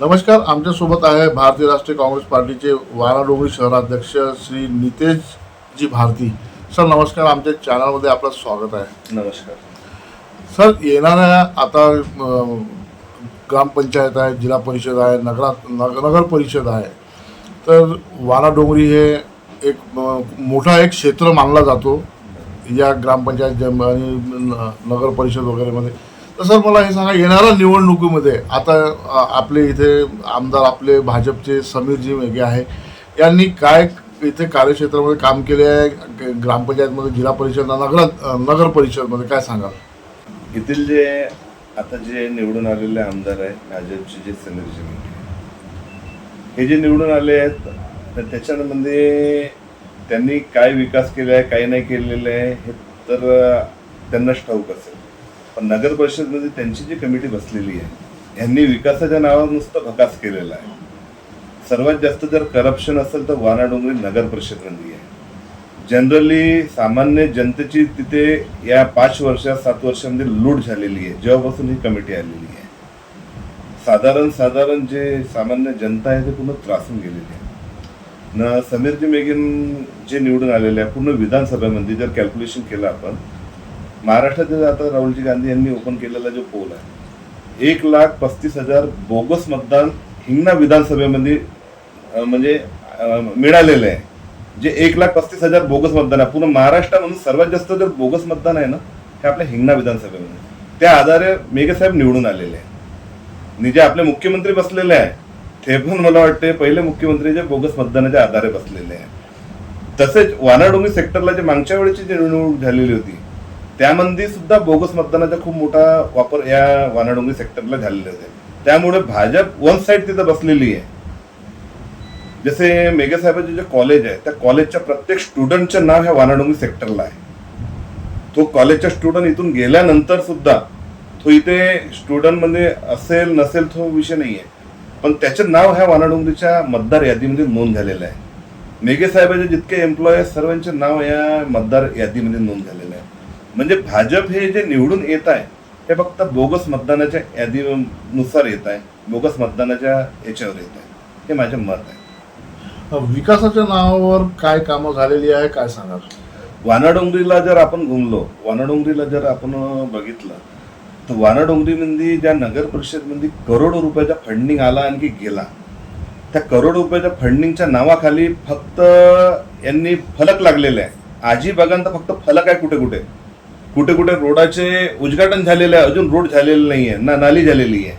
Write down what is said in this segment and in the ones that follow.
नमस्कार आमच्यासोबत आहे भारतीय राष्ट्रीय काँग्रेस पार्टीचे वाराडोंगरी शहराध्यक्ष श्री नितेशजी भारती. सर नमस्कार आमच्या चॅनलमध्ये आपलं स्वागत आहे. नमस्कार. सर येणाऱ्या आता ग्रामपंचायत आहे जिल्हा परिषद आहे नगरा नग नगर परिषद आहे. तर वाराडोंगरी हे एक मोठा एक क्षेत्र मानला जातो. या ग्रामपंचायत आणि नगर परिषद वगैरेमध्ये तर सर मला हे सांगा येणाऱ्या निवडणुकीमध्ये आता आपले इथे आमदार आपले भाजपचे समीरजी मेघे आहे. यांनी काय इथे कार्यक्षेत्रामध्ये काम केले आहे? ग्रामपंचायतमध्ये जिल्हा परिषद नगर नगर परिषदमध्ये काय सांगाल? येथील जे आता जे निवडून आलेले आमदार आहेत भाजपचे जे समीरजी मेघे हे जे निवडून आले आहेत तर त्याच्यामध्ये त्यांनी काय विकास केला आहे काय नाही केलेलं आहे हे तर त्यांनाच ठाऊक असेल. पण नगर परिषदमध्ये त्यांची जी कमिटी बसलेली आहे यांनी विकासाच्या नावावर नुसतं भकास केलेला आहे. सर्वात जास्त जर करप्शन असेल तर वानाडोंगरी नगर परिषदमध्ये आहे. जनरली सामान्य जनतेची तिथे या पाच वर्षात सात वर्षामध्ये लूट झालेली आहे. जेव्हापासून ही कमिटी आलेली आहे. साधारण साधारण जे सामान्य जनता आहे ते पूर्ण त्रासून गेलेली आहे. न समीरजी मेघीन जे निवडून आलेले आहे पूर्ण विधानसभेमध्ये जर कॅल्क्युलेशन केलं आपण महाराष्ट्रातील आता राहुलजी गांधी यांनी ओपन केलेला जो पोल आहे एक लाख पस्तीस हजार बोगस मतदान हिंगणा विधानसभेमध्ये म्हणजे मिळालेले मिळालेलं आहे. जे एक लाख पस्तीस हजार बोगस मतदान आहे पूर्ण महाराष्ट्रामधून सर्वात जास्त जर बोगस मतदान आहे ना हे आपल्या हिंगणा विधानसभेमध्ये. त्या आधारे मेघेसाहेब निवडून आलेले आहे आणि जे आपले मुख्यमंत्री बसलेले आहे ते पण मला वाटते पहिले मुख्यमंत्री जे बोगस मतदानाच्या आधारे बसलेले आहे तसेच वानाडोंगी सेक्टरला जे मागच्या वेळेची जी निवडणूक झालेली होती त्यामध्ये सुद्धा बोगस मतदानाचा खूप मोठा वापर या वानाडोंगरी सेक्टरला झालेले आहे. त्यामुळे भाजप वन साईड तिथं बसलेली आहे. जसे मेघेसाहेबांचे जे कॉलेज आहे त्या कॉलेजच्या प्रत्येक स्टुडंटचं नाव ह्या वानाडोंगरी सेक्टरला आहे. तो कॉलेजचा स्टुडंट इथून गेल्यानंतर सुद्धा तो इथे स्टुडंटमध्ये असेल नसेल तो विषय नाही आहे पण त्याचं नाव ह्या वानाडोंगरीच्या मतदार यादीमध्ये नोंद झालेलं आहे. मेघे साहेबांचे जितके एम्प्लॉय सर्वांचे नाव या मतदार यादीमध्ये नोंद झालेलं आहे. म्हणजे भाजप हे जे निवडून येत आहे हे फक्त बोगस मतदानाच्या यादीनुसार येत आहे बोगस मतदानाच्या याच्यावर येत आहे. हे माझं मत आहे. विकासाच्या नावावर काय कामं झालेली आहे काय सांगाल? वानाडोंगरीला जर आपण घुमलो वानाडोंगरीला जर आपण बघितलं तर वानाडोंगरीमध्ये ज्या नगर परिषदमध्ये करोडो रुपयाचा फंडिंग आला आणखी गेला त्या करोड रुपयाच्या फंडिंगच्या नावाखाली फक्त यांनी फलक लागलेले आहे. आजी बघा तर फक्त फलक आहे कुठे कुठे कुठे कुठे रोडाचे उद्घाटन झालेलं आहे अजून रोड झालेलं नाही आहे ना नाली झालेली आहे.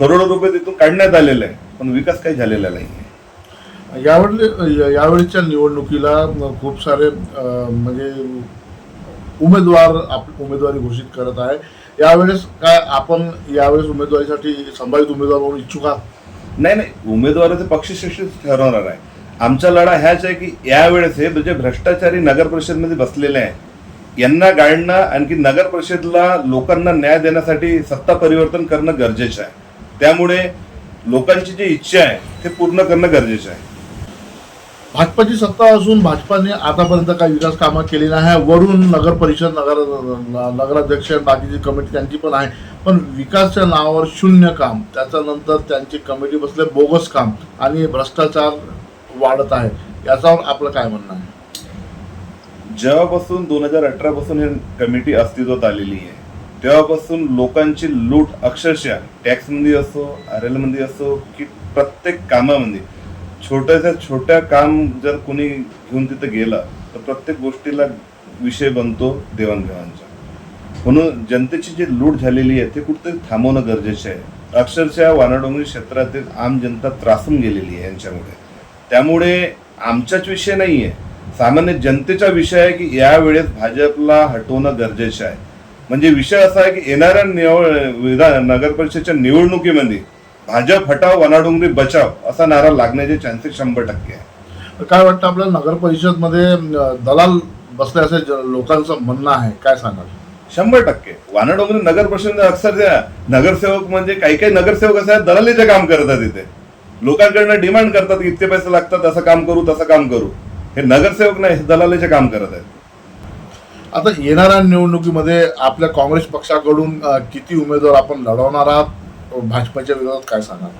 करोडो रुपये तिथून काढण्यात आलेले आहे पण विकास काही झालेला नाही आहे यावेळी यावेळीच्या निवडणुकीला खूप सारे म्हणजे उमेदवार आप उमेदवारी घोषित करत आहे. यावेळेस काय आपण यावेळेस उमेदवारीसाठी संभावित उमेदवार म्हणून इच्छुक आहात? नाही नाही उमेदवाराचे पक्षश्रेष्ठ ठरवणार आहे. आमचा लढा ह्याच आहे की यावेळेस हे जे भ्रष्टाचारी नगर परिषदमध्ये बसलेले आहे यांना गाळणं आणखी नगर परिषदला लोकांना न्याय देण्यासाठी सत्ता परिवर्तन करणं गरजेचं आहे. त्यामुळे लोकांची जी इच्छा आहे ते पूर्ण करणं गरजेचं आहे. भाजपाची सत्ता असून भाजपाने आतापर्यंत काही विकास कामं केली नाही आहे. वरून नगर परिषद नगर नगराध्यक्ष बाकीची कमिटी त्यांची पण आहे. पण विकासच्या नावावर शून्य काम त्याच्यानंतर त्यांची कमिटी बसले बोगस काम आणि भ्रष्टाचार वाढत आहे. याच्यावर आपलं काय म्हणणं आहे? जेव्हापासून दोन हजार अठरा पासून ही कमिटी अस्तित्वात आलेली आहे तेव्हापासून लोकांची लूट अक्षरशः टॅक्समध्ये असो आर एलमध्ये असो की प्रत्येक कामामध्ये. छोट्याच्या छोट्या काम जर कोणी घेऊन तिथं गेलं तर प्रत्येक गोष्टीला विषय बनतो देवाणघेवाणचा. म्हणून जनतेची जी लूट झालेली आहे ते कुठेतरी थांबवणं गरजेचं आहे. अक्षरशः वानाडोंगरी क्षेत्रातील आम जनता त्रासून गेलेली आहे यांच्यामुळे. त्यामुळे आमचाच विषय नाही आहे सामान्य जनतेचा विषय आहे की यावेळेस भाजपला हटवणं गरजेचं आहे. म्हणजे विषय असा आहे की येणाऱ्या निवड विधान नगर परिषदेच्या निवडणुकीमध्ये भाजप हटाव वनाडोंगरी बचाव असा नारा लागण्याचे चान्सेस शंभर टक्के आहे. काय वाटतं आपल्या नगर परिषदमध्ये दलाल बसले असे लोकांचं म्हणणं आहे. काय सांगाल? शंभर टक्के. वानाडोंगरी नगर परिषद अक्षर द्या नगरसेवक म्हणजे काही काही नगरसेवक असे दलालीचे काम करतात इथे. लोकांकडनं डिमांड करतात की इतके पैसे लागतात असं काम करू तसं काम करू. हे नगरसेवक नाही हे दलालीचे काम करत आहेत. आता येणाऱ्या निवडणुकीमध्ये आपल्या काँग्रेस पक्षाकडून किती उमेदवार आपण लढवणार आहात? भाजपाच्या विरोधात काय सांगाल?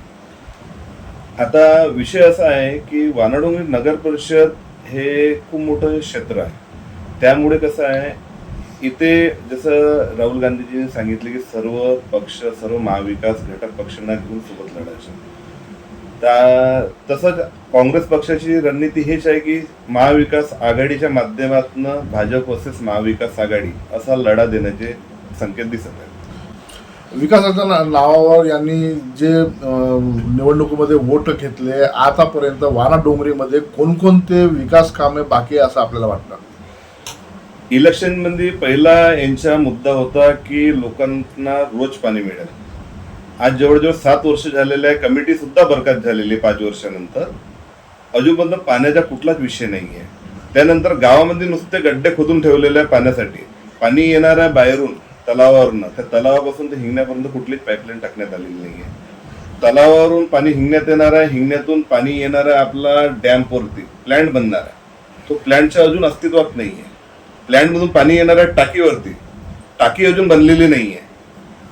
आता विषय असा आहे की वानाडोंगरी नगर परिषद हे खूप मोठं क्षेत्र आहे. त्यामुळे कसं आहे इथे जसं राहुल गांधीजींनी सांगितले की सर्व पक्ष सर्व महाविकास घटक पक्षांना घेऊन सोबत लढायचं. त्या तसंच काँग्रेस पक्षाची रणनीती हेच आहे की महाविकास आघाडीच्या माध्यमातून भाजप वर्सेस महाविकास आघाडी असा लढा देण्याचे संकेत दिसत आहेत. विकासाच्या नावावर यांनी जे निवडणुकीमध्ये वोट घेतले आतापर्यंत वाना डोंगरीमध्ये कोणकोणते विकास कामे बाकी असं आपल्याला वाटतं? इलेक्शनमध्ये पहिला यांचा मुद्दा होता की लोकांना रोज पाणी मिळेल. आज जवळजवळ सात वर्ष झालेले आहे कमिटी सुद्धा बरखास्त झालेली आहे पाच वर्षानंतर अजूनपर्यंत पाण्याचा कुठलाच विषय नाही आहे त्यानंतर गावामध्ये नुसते गड्डे खोदून ठेवलेले आहे पाण्यासाठी. पाणी येणार आहे बाहेरून तलावावरनं त्या तलावापासून ते हिंगण्यापर्यंत कुठलीच पाईपलाईन टाकण्यात आलेली नाही आहे तलावावरून पाणी हिंगण्यात येणार आहे हिंगण्यातून पाणी येणार आहे आपला डॅम्पवरती प्लॅन्ट बनणार आहे. तो प्लॅन्टच्या अजून अस्तित्वात नाही आहे प्लॅन्टमधून पाणी येणार आहे टाकीवरती. टाकी अजून बनलेली नाही आहे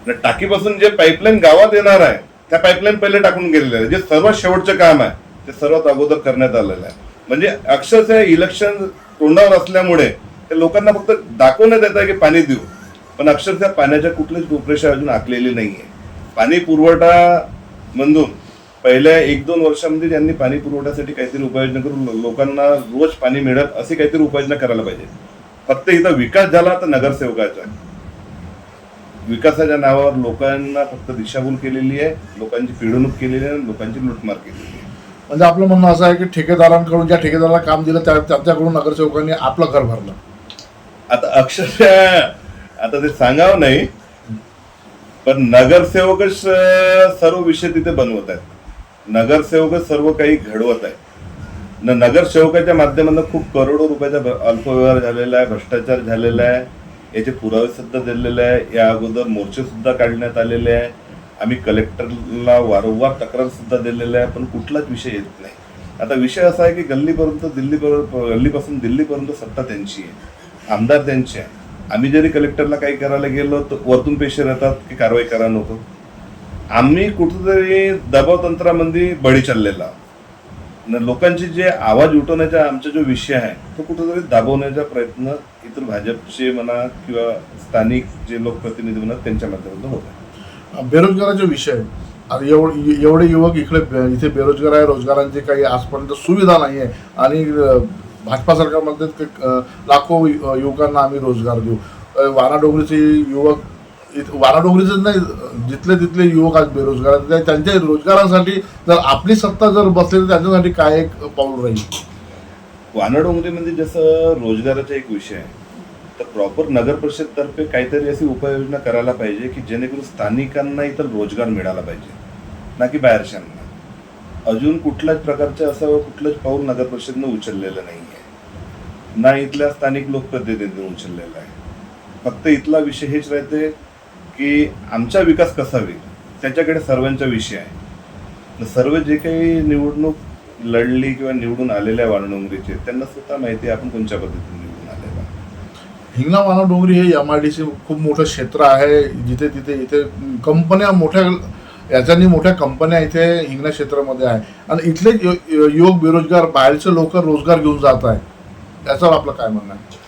टाकीपासून जे पाईपलाईन गावात येणार आहे त्या पाईपलाईन पहिले टाकून गेलेले आहे जे सर्वात शेवटचं काम आहे ते सर्वात अगोदर करण्यात आलेलं आहे. म्हणजे अक्षरशः इलेक्शन तोंडावर असल्यामुळे ते लोकांना फक्त दाखवण्यात येत आहे की पाणी देऊ. पण अक्षरशः पाण्याच्या कुठलीच रूपरेषा अजून आखलेली नाही आहे पाणी पुरवठा म्हणून पहिल्या एक दोन वर्षामध्ये त्यांनी पाणी पुरवठ्यासाठी काहीतरी उपाययोजना करून लोकांना रोज पाणी मिळत अशी काहीतरी उपाययोजना करायला पाहिजे. फक्त इथं विकास झाला तर नगरसेवकाचा. विकासाच्या नावावर लोकांना फक्त दिशाभूल केलेली आहे लोकांची पिळवणूक केलेली आहे लोकांची लुटमार केलेली आहे. म्हणजे आपलं म्हणणं असं आहे की ठेकेदारांकडून ज्या ठेकेदाराला काम दिलं त्या त्यांच्याकडून नगरसेवकांनी आपलं घर भरलं. आता अक्षरशः आता ते सांगावं नाही पण नगरसेवकच सर्व विषय तिथे बनवत आहेत. नगरसेवकच सर्व काही घडवत आहे न नगरसेवकाच्या माध्यमातून खूप करोडो रुपयाचा अल्पव्यवहार झालेला आहे भ्रष्टाचार झालेला आहे. याचे पुरावे सुद्धा दिलेले आहे. या अगोदर मोर्चे सुद्धा काढण्यात आलेले आहे. आम्ही कलेक्टरला वारंवार तक्रार सुद्धा दिलेल्या आहे पण कुठलाच विषय येत नाही. आता विषय असा आहे की गल्लीपर्यंत दिल्लीपर्यंत गल्लीपासून दिल्लीपर्यंत सत्ता त्यांची आहे. आमदार त्यांचे आहे आम्ही जरी कलेक्टरला काही करायला गेलो तर वरतून पेशर येतात की कारवाई करा नको. आम्ही कुठंतरी दबाव तंत्रामध्ये बळी चाललेला आहोत. लोकांचे जे आवाज उठवण्याचा आमचा जो विषय आहे तो कुठेतरी दाबवण्याचा प्रयत्न इतर भाजपचे म्हणा किंवा स्थानिक जे लोकप्रतिनिधी म्हणा त्यांच्या माध्यमातून होत आहे. बेरोजगाराचा विषय. आता एवढे एवढे युवक इकडे इथे बेरोजगार आहे रोजगारांची काही आजपर्यंत सुविधा नाही आहे आणि भाजपा सरकार म्हणतात लाखो युवकांना आम्ही रोजगार देऊ. वाराडोंगरीचे युवक इथ- नाही जिथले तिथले युवक आज बेरोजगार आहेत त्यांच्या रोजगारासाठी जर आपली सत्ता जर बसली तर त्यांच्यासाठी काय एक पाऊल राहील? वानडोंगरीमध्ये म्हणजे जसं रोजगाराचा एक विषय आहे तर प्रॉपर नगर परिषदतर्फे काहीतरी अशी उपाययोजना करायला पाहिजे की जेणेकरून स्थानिकांना इतर रोजगार मिळाला पाहिजे ना की बाहेरच्यांना. अजून कुठल्याच प्रकारचं असं कुठलंच पाऊल नगर परिषदनं उचललेलं नाही आहे. ना इथल्या स्थानिक लोकप्रतिनिधींनी उचललेला आहे. फक्त इथला विषय हेच राहते की आमचा विकास कसा होईल त्याच्याकडे सर्वांचा विषय आहे. तर सर्व जे काही निवडणूक लढली किंवा निवडून आलेल्या वानडोंगरीचे त्यांना सुद्धा माहिती आहे आपण कोणत्या पद्धतीने निवडून आलेला आहे. हिंगणा वानाडोंगरी हे एम आय डी सी खूप मोठं क्षेत्र आहे. जिथे तिथे इथे कंपन्या मोठ्या याच्यानी मोठ्या कंपन्या इथे हिंगणा क्षेत्रामध्ये आहे. आणि इथले युवक बेरोजगार बाहेरचे लोक रोजगार घेऊन जात आहे याच्यावर आपलं काय म्हणणं आहे?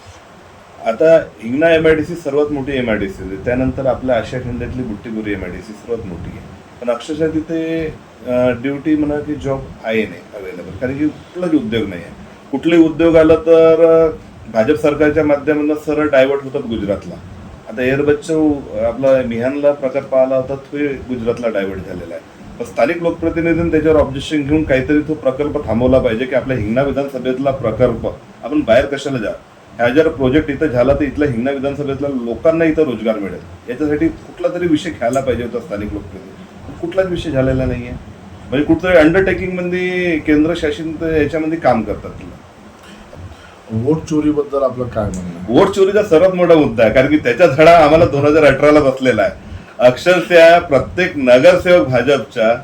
आता Hingna M I D C सर्वात मोठी एम आय डी सी होती त्यानंतर आपल्या आशिया खंडातली Butibori M I D C सर्वात मोठी आहे. पण अक्षरशः तिथे ड्युटी म्हणा की जॉब आहे नाही अवेलेबल कारण की कुठलाच उद्योग नाही आहे. कुठलाही उद्योग आला तर भाजप सरकारच्या माध्यमातून सरळ डायव्हर्ट होतात गुजरातला. आता एअरबसचं आपला मिहानला प्रकल्प आला होता तो गुजरातला डायव्हर्ट झालेला आहे. पण स्थानिक लोकप्रतिनिधींनी त्याच्यावर ऑब्जेक्शन घेऊन काहीतरी तो प्रकल्प थांबवला पाहिजे की आपल्या हिंगणा विधानसभेतला प्रकल्प आपण बाहेर कशाला जा? हा जर प्रोजेक्ट इथं झाला तर इथल्या हिंगणा विधानसभेतल्या लोकांना इथं रोजगार मिळेल. याच्यासाठी कुठला तरी विषय घ्यायला पाहिजे होता स्थानिक लोकप्रतिनिधी. कुठलाच विषय झालेला नाहीये. म्हणजे कुठतरी अंडरटेकिंगमध्ये केंद्र शासन याच्यामध्ये काम करतात वोट चोरीबद्दल आपलं काय म्हणणं? आहे वोट चोरीचा सर्वात मोठा मुद्दा आहे कारण की त्याचा धडा आम्हाला दोन हजार अठराला बसलेला आहे. अक्षरशः प्रत्येक नगरसेवक भाजपच्या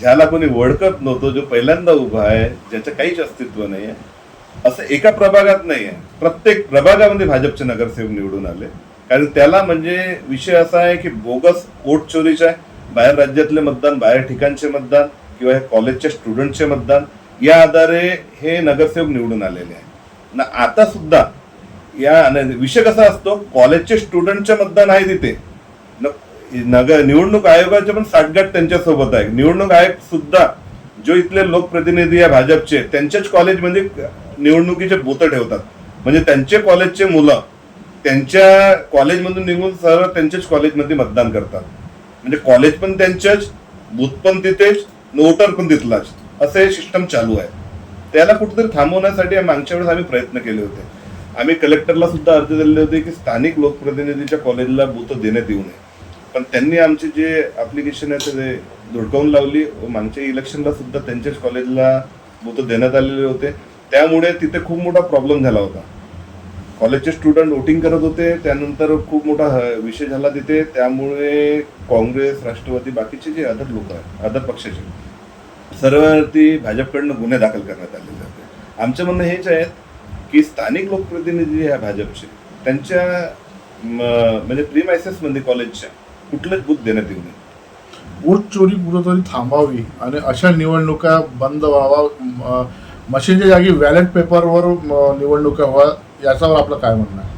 ज्याला कोणी ओळखत नव्हतो जो पहिल्यांदा उभा आहे ज्याचं काहीच अस्तित्व नाही आहे असं एका प्रभागात नाही आहे प्रत्येक प्रभागामध्ये भाजपचे नगरसेवक निवडून आले. कारण त्याला म्हणजे विषय असा आहे की बोगस वोट चोरीचा आहे. बाहेर राज्यातले मतदान बाहेर ठिकाणचे मतदान किंवा हे कॉलेजच्या स्टुडंटचे मतदान या आधारे हे नगरसेवक निवडून आलेले आहे ना आता सुद्धा या विषय कसा असतो? कॉलेजचे स्टुडंटचे मतदान आहे तिथे. नगर निवडणूक आयोगाचे पण साठगाठ त्यांच्यासोबत आहे. निवडणूक आयोग सुद्धा जो इथले लोकप्रतिनिधी आहे भाजपचे त्यांच्याच कॉलेजमध्ये निवडणुकीचे बोतं ठेवतात. म्हणजे त्यांचे कॉलेजचे मुलं त्यांच्या कॉलेजमधून निघून सरळ त्यांच्याच कॉलेजमध्ये मतदान करतात. म्हणजे कॉलेज पण त्यांच्याच बूथ पण तिथेच वोटर पण तिथलाच. असं हे सिस्टम चालू आहे. त्याला कुठेतरी थांबवण्यासाठी मागच्या वेळेस आम्ही प्रयत्न केले होते. आम्ही कलेक्टरला सुद्धा अर्ज दिले होते की स्थानिक लोकप्रतिनिधीच्या कॉलेजला बूथ देण्यात येऊ नये. पण त्यांनी आमचे जे ऍप्लिकेशन आहे ते धुडकावून लावली व मागच्या इलेक्शनला सुद्धा त्यांच्याच कॉलेजला बूथ देण्यात आलेले होते. त्यामुळे तिथे खूप मोठा प्रॉब्लेम झाला होता. कॉलेजचे स्टुडंट वोटिंग करत होते त्यानंतर खूप मोठा विषय झाला तिथे. त्यामुळे काँग्रेस राष्ट्रवादी बाकीचे जे अदर लोक आहेत अदर पक्षाचे सर्वती भाजपकडनं गुन्हे दाखल करण्यात आलेले होते. आमचं म्हणणं हेच आहे की स्थानिक लोकप्रतिनिधी ह्या भाजपचे त्यांच्या म्हणजे म्हणजे प्रीमायसेसमध्ये कॉलेजच्या कुठलंच बूथ देण्यात येऊ नये. वोट चोरी कुठंतरी थांबावी आणि अशा निवडणुका बंद व्हावा मशीनच्या जागी व्हॅलेट पेपरवर म- निवडणुका व्हा याच्यावर आपलं काय म्हणणं आहे?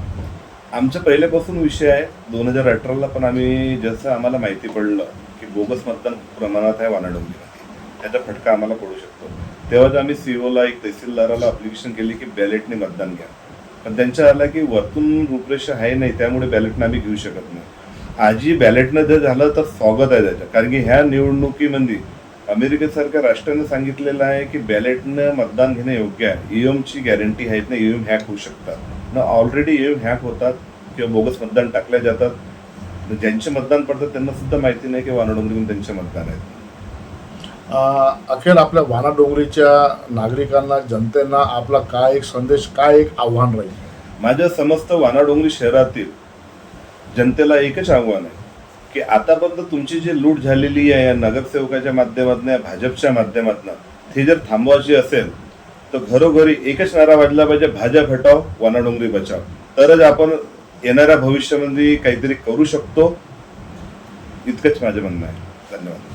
आमच्या पहिल्यापासून विषय आहे. दोन हजार अठराला पण आम्ही जसं आम्हाला माहिती पडलं की बोगस मतदान खूप प्रमाणात आहे वानाडोंगरीमध्ये त्याचा फटका आम्हाला पडू शकतो. तेव्हाच आम्ही सीओला एक तहसीलदाराला अप्लिकेशन केली की बॅलेटने मतदान घ्या. पण त्यांच्या आला की वरतून रूपरेषा आहे नाही त्यामुळे बॅलेटनं आम्ही घेऊ शकत नाही. आजी बॅलेटनं जर झालं तर स्वागत आहे त्याचं. कारण की ह्या निवडणुकीमध्ये अमेरिकेसारख्या राष्ट्राने सांगितलेलं आहे की बॅलेटनं मतदान घेणं योग्य आहे. ईएमची गॅरंटी आहेत ना ईएम हॅक होऊ शकतात. ना ऑलरेडी ईएम हॅक होतात किंवा बोगस मतदान टाकल्या जातात. ज्यांचे मतदान पडतात त्यांना सुद्धा माहिती नाही की वानडोंगरीमध्ये त्यांचे मतदान आहेत अखेर आपल्या वाना डोंगरीच्या नागरिकांना जनतेना आपला काय एक संदेश काय एक आव्हान राहील? माझ्या समस्त वानाडोंगरी शहरातील जनतेला एकच आव्हान आहे. की आतापर्यंत तुमची जी लूट झालेली आहे या नगरसेवकाच्या माध्यमातून या भाजपच्या माध्यमातून ती जर थांबवायची असेल तर घरोघरी एकच नारा वाजला पाहिजे भाजप हटाव वानाडोंगरी बचाव. तरच आपण येणाऱ्या भविष्यामध्ये काहीतरी करू शकतो. इतकंच माझं म्हणणं आहे. धन्यवाद.